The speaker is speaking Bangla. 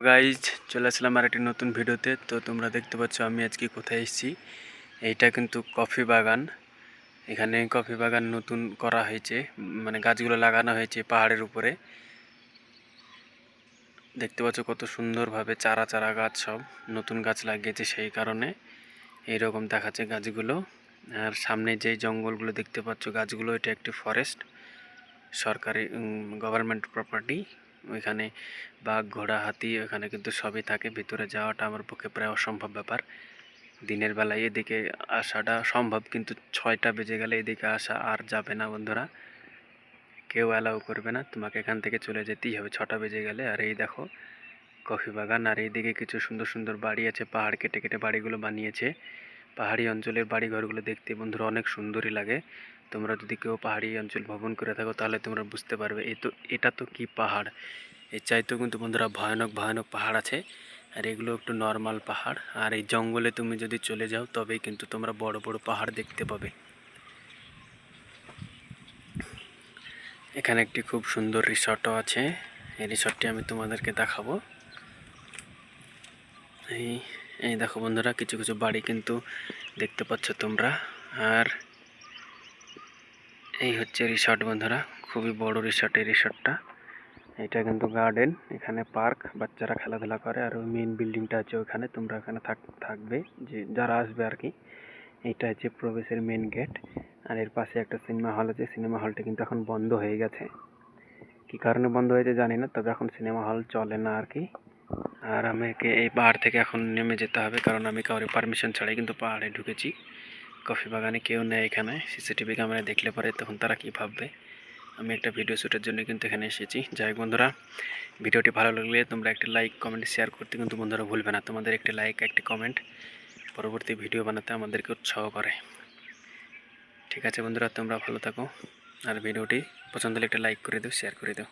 গাইজ চলে আসলাম আর একটি নতুন ভিডিওতে। তো তোমরা দেখতে পাচ্ছ আমি আজকে কোথায় এসেছি। এইটা কিন্তু কফি বাগান। এখানে কফি বাগান নতুন করা হয়েছে। মানে গাছগুলো লাগানো হয়েছে পাহাড়ের উপরে। দেখতে পাচ্ছ কত সুন্দরভাবে চারা চারা গাছ সব নতুন গাছ লাগিয়েছে সেই কারণে। এইরকম দেখাচ্ছে গাছগুলো। আর সামনে যে জঙ্গলগুলো দেখতে পাচ্ছ, গাছগুলো এটা একটি ফরেস্ট সরকারি গভর্নমেন্ট প্রপার্টি ওইখানে বাঘ ঘোড়া হাতি ওখানে কিন্তু সবই থাকে। ভিতরে যাওয়াটা আমার পক্ষে প্রায় অসম্ভব ব্যাপার। দিনের বেলায় এদিকে আসাটা সম্ভব, কিন্তু ছয়টা বেজে গেলে এদিকে আসা আর যাবে না বন্ধুরা। কেউ অ্যালাউ করবে না, তোমাকে এখান থেকে চলে যেতেই হবে। ছটা বেজে গেলে, আর এই দেখো কফি বাগান, আর এইদিকে কিছু সুন্দর সুন্দর বাড়ি আছে, পাহাড় কেটে কেটে বাড়িগুলো বানিয়েছে। পাহাড়ি অঞ্চলের বাড়িঘরগুলো দেখতে বন্ধুরা অনেক সুন্দরই লাগে। তোমরা যদি কেউ পাহাড়ি অঞ্চল ভ্রমণ করে থাকো, তাহলে তোমরা বুঝতে পারবে, এই তো, এটা তো কি পাহাড়? এর চাইতেও কিন্তু বন্ধুরা ভয়ানক ভয়ানক পাহাড় আছে, আর এগুলো একটু নর্মাল পাহাড়, আর এই জঙ্গলে তুমি যদি চলে যাও, তবেই কিন্তু তোমরা বড় বড় পাহাড় দেখতে পাবে। এখানে একটি খুব সুন্দর রিসর্টও আছে, এই রিসর্টটি আমি তোমাদেরকে দেখাবো। এই এই দেখো বন্ধুরা, কিছু কিছু বাড়ি কিন্তু দেখতে পাচ্ছ তোমরা, আর এই হচ্ছে রিসর্ট বন্ধুরা, খুবই বড় রিসর্ট এই রিসর্টটা এটা কিন্তু গার্ডেন এখানে পার্ক বাচ্চারা খেলাধুলা করে, আর ওই মেন বিল্ডিংটা আছে ওখানে, তোমরা ওখানে থাক, থাকবে, যে যারা আসবে আর কি। এইটা হচ্ছে প্রবেশের মেন গেট আর এর পাশে একটা সিনেমা হল আছে সিনেমা হলটা কিন্তু এখন বন্ধ হয়ে গেছে। কি কারণে বন্ধ হয়েছে জানি না, তবে এখন সিনেমা হল চলে না আর কি। আর আমাকে এই পাহাড় থেকে এখন নেমে যেতে হবে, কারণ আমি কাউরে পারমিশন ছাড়াই কিন্তু পাহাড়ে ঢুকেছি। কফি বাগানে কেউ নেই এখানে। সিসিটিভি ক্যামেরায় দেখলে পরে তখন তারা কি ভাববে? আমি একটা ভিডিও শ্যুটের জন্য কিন্তু এখানে এসেছি। যাই বন্ধুরা, ভিডিওটি ভালো লাগলে তোমরা একটি লাইক, কমেন্ট শেয়ার করতে কিন্তু বন্ধুরা ভুলবে না। তোমাদের একটি লাইক, একটি কমেন্ট পরবর্তী ভিডিও বানাতে আমাদেরকে উৎসাহ করে। ঠিক আছে বন্ধুরা, তোমরা ভালো থাকো। আর ভিডিওটি পছন্দ হলে একটা লাইক করে দাও শেয়ার করে দাও।